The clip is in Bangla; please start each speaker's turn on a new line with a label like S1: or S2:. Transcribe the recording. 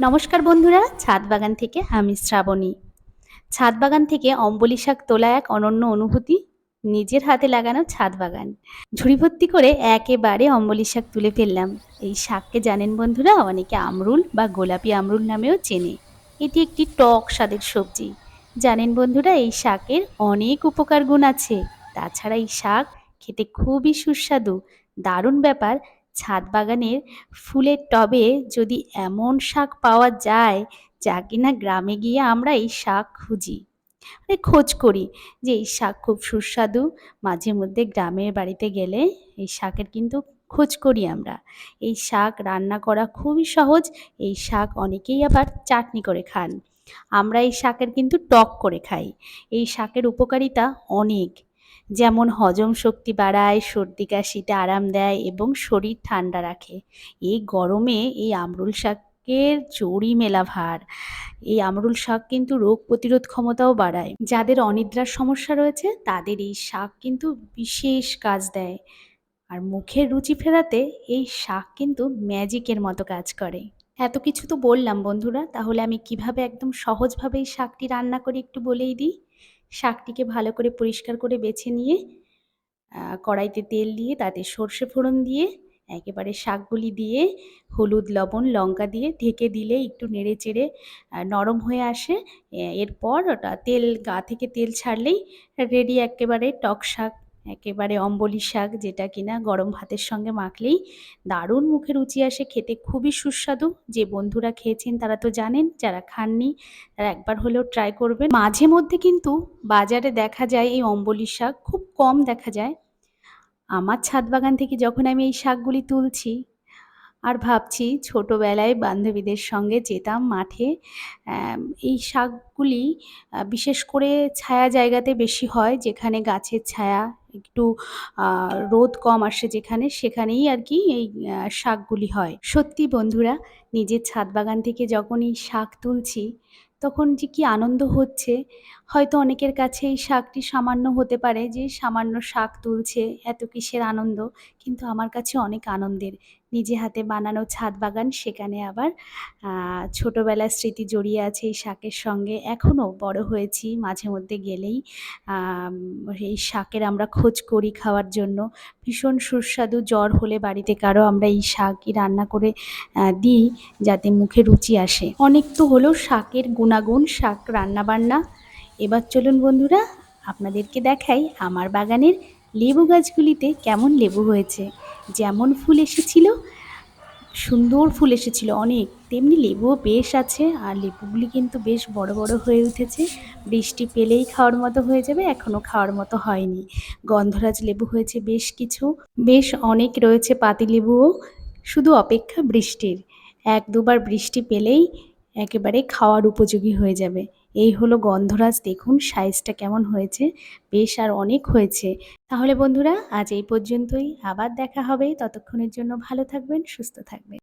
S1: নমস্কার বন্ধুরা, ছাদ বাগান থেকে আমি শ্রাবণী। ছাদ বাগান থেকে অম্বলি শাক তোলা এক অনন্য অনুভূতি, নিজের হাতে লাগানো ছাদ বাগান। ঝুড়ি ভর্তি করে একেবারে অম্বলি শাক তুলে ফেললাম। এই শাককে জানেন বন্ধুরা, অনেকে আমরুল বা গোলাপি আমরুল নামেও চেনে। এটি একটি টক স্বাদের সবজি। জানেন বন্ধুরা, এই শাকের অনেক উপকার গুণ আছে। তাছাড়া এই শাক খেতে খুবই সুস্বাদু। দারুণ ব্যাপার ছাদ বাগানের ফুলের টবে যদি এমন শাক পাওয়া যায় যা কিনা গ্রামে গিয়ে আমরা এই শাক খুঁজি। মানে খোঁজ করি যে এই শাক খুব সুস্বাদু। মাঝে মধ্যে গ্রামের বাড়িতে গেলে এই শাকের কিন্তু খোঁজ করি আমরা। এই শাক রান্না করা খুবই সহজ, এই শাক অনেকেই আবার চাটনি করে খান। আমরা এই শাকের কিন্তু টক করে খাই। এই শাকের উপকারিতা অনেক। যেমন হজম শক্তি বাড়ায়, সর্দি কাশিতে আরাম দেয় এবং শরীর ঠান্ডা রাখে। এই গরমে এই আমরুল শাকের জড়ি মেলা ভার। এই আমরুল শাক কিন্তু রোগ প্রতিরোধ ক্ষমতাও বাড়ায়। যাদের অনিদ্রার সমস্যা রয়েছে, তাদের এই শাক কিন্তু বিশেষ কাজ দেয়। আর মুখের রুচি ফেরাতে এই শাক কিন্তু ম্যাজিকের মতো কাজ করে। এত কিছু তো বললাম বন্ধুরা, তাহলে আমি কীভাবে একদম সহজভাবে এই শাকটি রান্না করি একটু বলেই দিই। শাকটিকে ভালো করে পরিষ্কার করে বেছে নিয়ে কড়াইতে তেল দিয়ে, তাতে সর্ষে ফোড়ন দিয়ে, একেবারে শাকগুলি দিয়ে, হলুদ, লবণ, লঙ্কা দিয়ে ঢেকে দিলে একটু নেড়ে চেড়ে নরম হয়ে আসে। এরপর ওটা তেল, গা থেকে তেল ছাড়লেই রেডি একেবারে টক শাক একেবারে অম্বলি শাক যেটা কিনা গরম ভাতের সঙ্গে মাখলেই দারুণ মুখে রুচি আসে, খেতে খুবই সুস্বাদু। যে বন্ধুরা খেয়েছেন তারা তো জানেন, যারা খাননি তারা একবার হলেও ট্রাই করবেন। মাঝে মধ্যে কিন্তু বাজারে দেখা যায় এই অম্বলি শাক, খুব কম দেখা যায়। আমার ছাদ বাগান থেকে যখন আমি এই শাকগুলি তুলছি আর ভাবছি, ছোটোবেলায় বান্ধবীদের সঙ্গে যেতাম মাঠে এই শাকগুলি বিশেষ করে ছায়া জায়গাতে বেশি হয়, যেখানে গাছের ছায়া একটু রোদ কম আসে যেখানে, সেখানেই আর কি এই শাকগুলি হয়। সত্যি বন্ধুরা, নিজের ছাদ বাগান থেকে যখন এই শাক তুলছি, তখন যে কি আনন্দ হচ্ছে, হয়তো অনেকের কাছে এই শাকটি সামান্য হতে পারে যে, সামান্য শাক তুলছে, এত কিসের আনন্দ, কিন্তু আমার কাছে অনেক আনন্দের। নিজে হাতে বানানো ছাদ বাগান, সেখানে আবার ছোটোবেলার স্মৃতি জড়িয়ে আছে এই শাকের সঙ্গে। এখনও বড় হয়েছি মাঝে মধ্যে গেলেই এই শাকের আমরা খোঁজ করি খাওয়ার জন্য। ভীষণ সুস্বাদু জ্বর হলে বাড়িতে কারও আমরা এই শাকই রান্না করে দিই যাতে মুখে রুচি আসে। অনেক তো হলো শাকের গুণাগুণ, শাক রান্না বান্না এবার চলুন বন্ধুরা, আপনাদেরকে দেখাই আমার বাগানের লেবু গাছগুলিতে কেমন লেবু হয়েছে। যেমন ফুল এসেছিল সুন্দর ফুল এসেছিল অনেক। তেমনি লেবুও বেশ আছে, আর লেবুগুলি কিন্তু বেশ বড় বড় হয়ে উঠেছে। বৃষ্টি পেলেই খাওয়ার মতো হয়ে যাবে এখনও খাওয়ার মতো হয়নি। গন্ধরাজ লেবু হয়েছে বেশ কিছু। বেশ অনেক রয়েছে পাতি লেবুও শুধু অপেক্ষা বৃষ্টির। এক দুবার বৃষ্টি পেলেই একেবারে খাওয়ার উপযোগী হয়ে যাবে। এই হলো গন্ধরাজ, দেখুন সাইজটা কেমন হয়েছে, বেশ আর অনেক হয়েছে। তাহলে বন্ধুরা, আজ এই পর্যন্তই, আবার দেখা হবে, ততক্ষণের জন্য ভালো থাকবেন, সুস্থ থাকবেন।